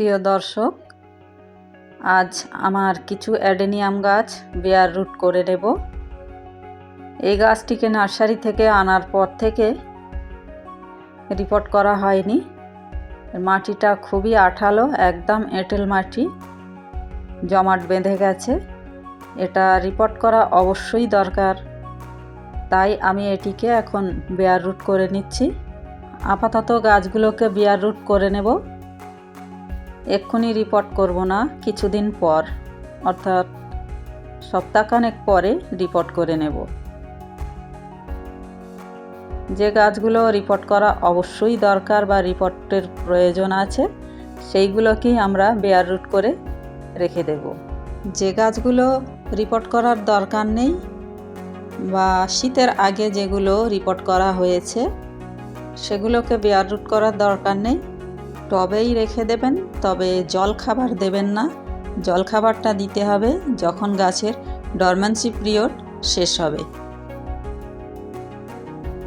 প্রিয় দর্শক, আজ আমার কিছু অ্যাডেনিয়াম গাছ বেয়ার রুট করে নেব। এই গাছটিকে নার্সারি থেকে আনার পর থেকে রিপোর্ট করা হয়নি। মাটিটা খুবই আঠালো, একদম এঁটেল মাটি, জমাট বেঁধে গেছে। এটা রিপোর্ট করা অবশ্যই দরকার। তাই আমি এটিকে এখন বেয়ার রুট করে নিচ্ছি। আপাতত গাছগুলোকে বেয়ার রুট করে নেব। এক্ষুনি রিপোর্ট করব না, কিছুদিন পর। অর্থাৎ সপ্তাহখানেক পরে রিপোর্ট করে নেব। যে গাছগুলো রিপোর্ট করা অবশ্যই দরকার বা রিপোর্টের প্রয়োজন আছে, সেইগুলোকেই আমরা বেয়ার রুট করে রেখে দেব। যে গাছগুলো রিপোর্ট করার দরকার নেই বা শীতের আগে যেগুলো রিপোর্ট করা হয়েছে, সেগুলোকে বেয়ার রুট করার দরকার নেই। টবেই রেখে দেবেন, তবে জল খাবার দেবেন না। জল খাবারটা দিতে হবে যখন গাছের ডরম্যান্সি পিরিয়ড শেষ হবে।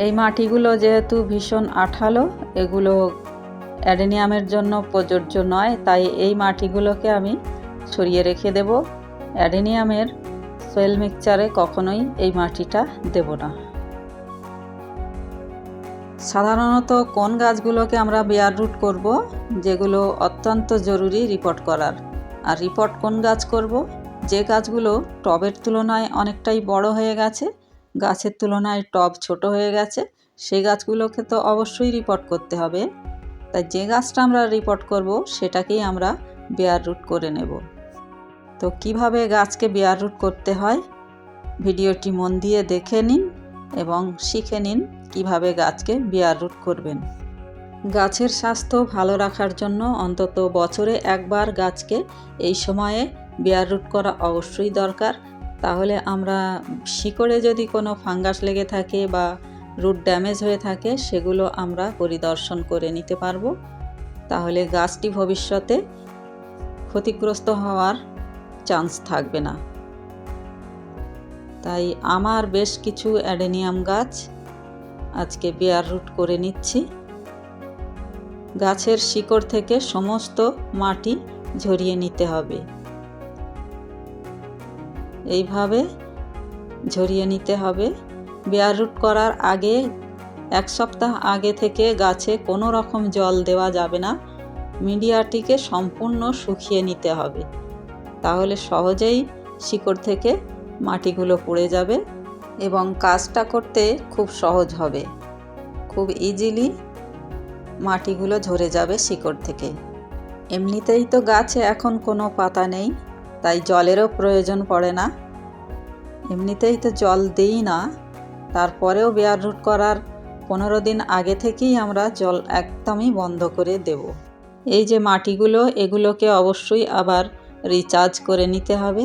এই মাটিগুলো যেহেতু ভীষণ আঠালো, এগুলো অ্যাডেনিয়ামের জন্য প্রযোজ্য নয়, তাই এই মাটিগুলোকে আমি সরিয়ে রেখে দেব। অ্যাডেনিয়ামের সয়েল মিক্সচারে কখনোই এই মাটিটা দেব না। সাধারণত কোন গাছগুলোকে আমরা বেয়ার রুট করব? যেগুলো অত্যন্ত জরুরি রিপোর্ট করার। আর রিপোর্ট কোন গাছ করব? যে গাছগুলো টবের তুলনায় অনেকটাই বড় হয়ে গেছে, গাছের তুলনায় টব ছোট হয়ে গেছে সেই গাছগুলোকে তো অবশ্যই রিপোর্ট করতে হবে। তাই যে গাছটা আমরা রিপোর্ট করব, সেটাকেই আমরা বেয়ার রুট করে নেব। তো কীভাবে গাছকে বেয়ার রুট করতে হয়? ভিডিওটি মন দিয়ে দেখে নিন। এবং শিখে নিন কীভাবে গাছকে বিয়ার রুট করবেন। গাছের স্বাস্থ্য ভালো রাখার জন্য অন্তত বছরে একবার গাছকে এই সময়ে বিয়ার রুট করা অবশ্যই দরকার। তাহলে আমরা শিকড়ে যদি কোনো ফাঙ্গাস লেগে থাকে বা রুট ড্যামেজ হয়ে থাকে, সেগুলো আমরা পরিদর্শন করে নিতে পারব। তাহলে গাছটি ভবিষ্যতে ক্ষতিগ্রস্ত হওয়ার চান্স থাকবে না। তাই আমার বেশ কিছু অ্যাডেনিয়াম গাছ আজকে বেয়ার রুট করে নিচ্ছি। গাছের শিকড় থেকে সমস্ত মাটি ঝরিয়ে নিতে হবে। এইভাবে ঝরিয়ে নিতে হবে। বেয়ার রুট করার আগে এক সপ্তাহ আগে থেকে গাছে কোনো রকম জল দেওয়া যাবে না। মিডিয়াটিকে সম্পূর্ণ শুকিয়ে নিতে হবে। তাহলে সহজেই শিকড় থেকে মাটিগুলো পড়ে যাবে এবং কাজটা করতে খুব সহজ হবে। খুব ইজিলি মাটিগুলো ঝরে যাবে শিকড় থেকে। এমনিতেই তো গাছে এখন কোনো পাতা নেই, তাই জলেরও প্রয়োজন পড়ে না। এমনিতেই তো জল দিই না, তারপরেও বেয়ার রুট করার পনেরো দিন আগে থেকেই আমরা জল একদমই বন্ধ করে দেব। এই যে মাটিগুলো, এগুলোকে অবশ্যই আবার রিচার্জ করে নিতে হবে।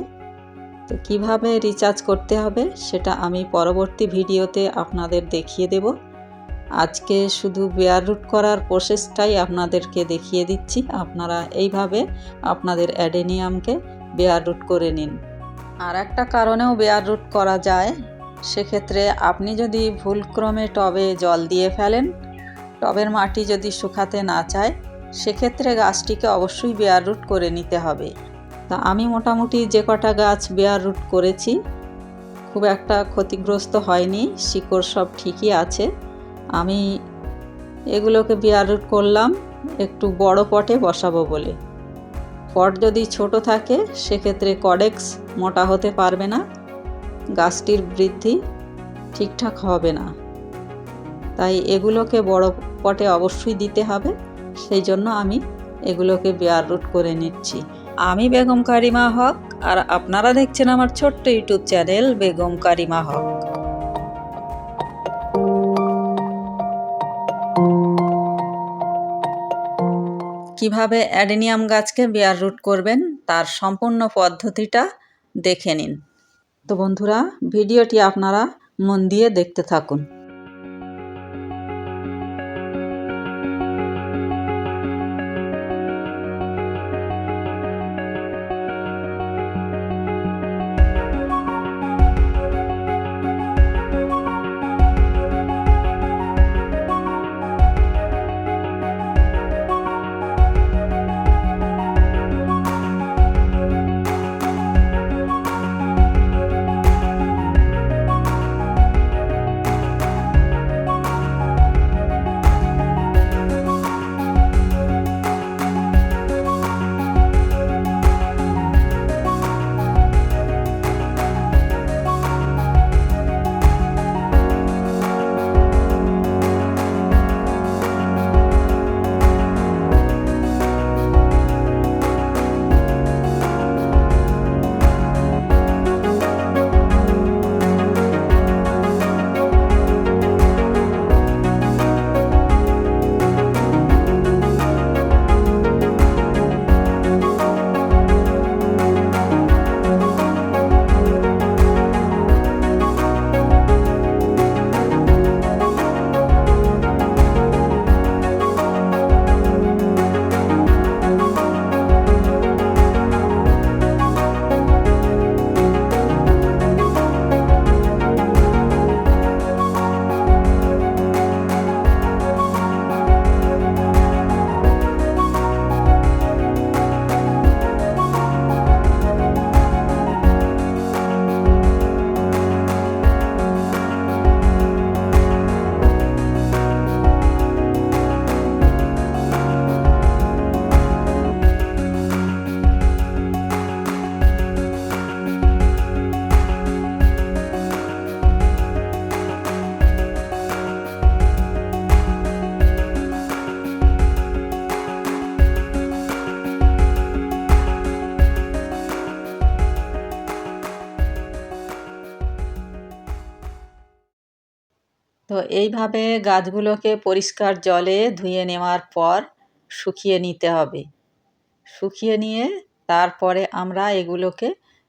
তো কীভাবে রিচার্জ করতে হবে সেটা আমি পরবর্তী ভিডিওতে আপনাদের দেখিয়ে দেব। আজকে শুধু বেয়ার রুট করার প্রসেসটাই আপনাদেরকে দেখিয়ে দিচ্ছি। আপনারা এইভাবে আপনাদের অ্যাডেনিয়ামকে বেয়ার রুট করে নিন। আর একটা কারণেও বেয়ার রুট করা যায়, সেক্ষেত্রে আপনি যদি ভুলক্রমে টবে জল দিয়ে ফেলেন, টবের মাটি যদি শুকাতে না চায়, সেক্ষেত্রে গাছটিকে অবশ্যই বেয়ার রুট করে নিতে হবে। তা আমি মোটামুটি যে কটা গাছ বেয়ার রুট করেছি, খুব একটা ক্ষতিগ্রস্ত হয়নি, শিকড় সব ঠিকই আছে। আমি এগুলোকে বেয়ার রুট করলাম, একটু বড় পটে বসাবো বলে। পট যদি ছোট থাকে, সেক্ষেত্রে কডেক্স মোটা হতে পারবে না, গাছটির বৃদ্ধি ঠিকঠাক হবে না। তাই এগুলোকে বড় পটে অবশ্যই দিতে হবে, সেই জন্য আমি এগুলোকে বেয়ার রুট করে নিচ্ছি। আমি বেগম কারিমা হক, আর আপনারা দেখছেন আমার ছোট্ট ইউটিউব চ্যানেল বেগম কারিমা হক। কীভাবে অ্যাডেনিয়াম গাছকে বিয়ার রুট করবেন, তার সম্পূর্ণ পদ্ধতিটা দেখে নিন। তো বন্ধুরা, ভিডিওটি আপনারা মন দিয়ে দেখতে থাকুন। তো এইভাবে গাছগুলোকে পরিষ্কার জলে ধুয়ে নেওয়ার পর শুকিয়ে নিতে হবে। শুকিয়ে নিয়ে তারপরে আমরা এগুলোকে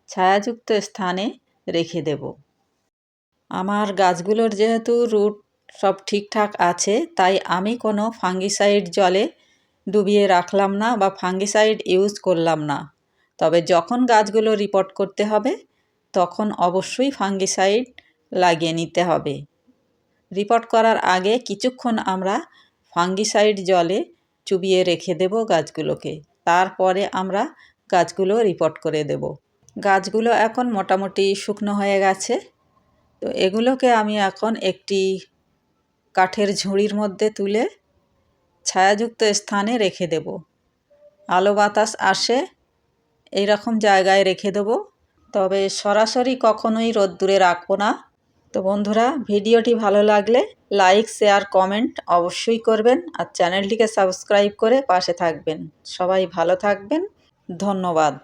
ছায়াযুক্ত স্থানে রেখে দেব। আমার গাছগুলোর যেহেতু রুট সব ঠিকঠাক আছে, তাই আমি কোনো ফাঙ্গিসাইড জলে ডুবিয়ে রাখলাম না বা ফাঙ্গিসাইড ইউজ করলাম না। তবে যখন গাছগুলো রিপোর্ট করতে হবে, তখন অবশ্যই ফাঙ্গিসাইড লাগিয়ে নিতে হবে। রিপোর্ট করার আগে কিছুক্ষণ আমরা ফাঙ্গিসাইড জলে চুবিয়ে রেখে দেব গাছগুলোকে। তারপরে আমরা গাছগুলো রিপোর্ট করে দেব। গাছগুলো এখন মোটামুটি শুকনো হয়ে গেছে। তো এগুলোকে আমি এখন একটি কাঠের ঝুড়ির মধ্যে তুলে ছায়াযুক্ত স্থানে রেখে দেব। আলো বাতাস আসে এই রকম জায়গায় রেখে দেবো। তবে সরাসরি কখনোই রোদ্দুরে রাখব না। তো বন্ধুরা, ভিডিওটি ভালো লাগলে লাইক, শেয়ার, কমেন্ট অবশ্যই করবেন আর চ্যানেলটিকে সাবস্ক্রাইব করে পাশে থাকবেন। সবাই ভালো থাকবেন। ধন্যবাদ।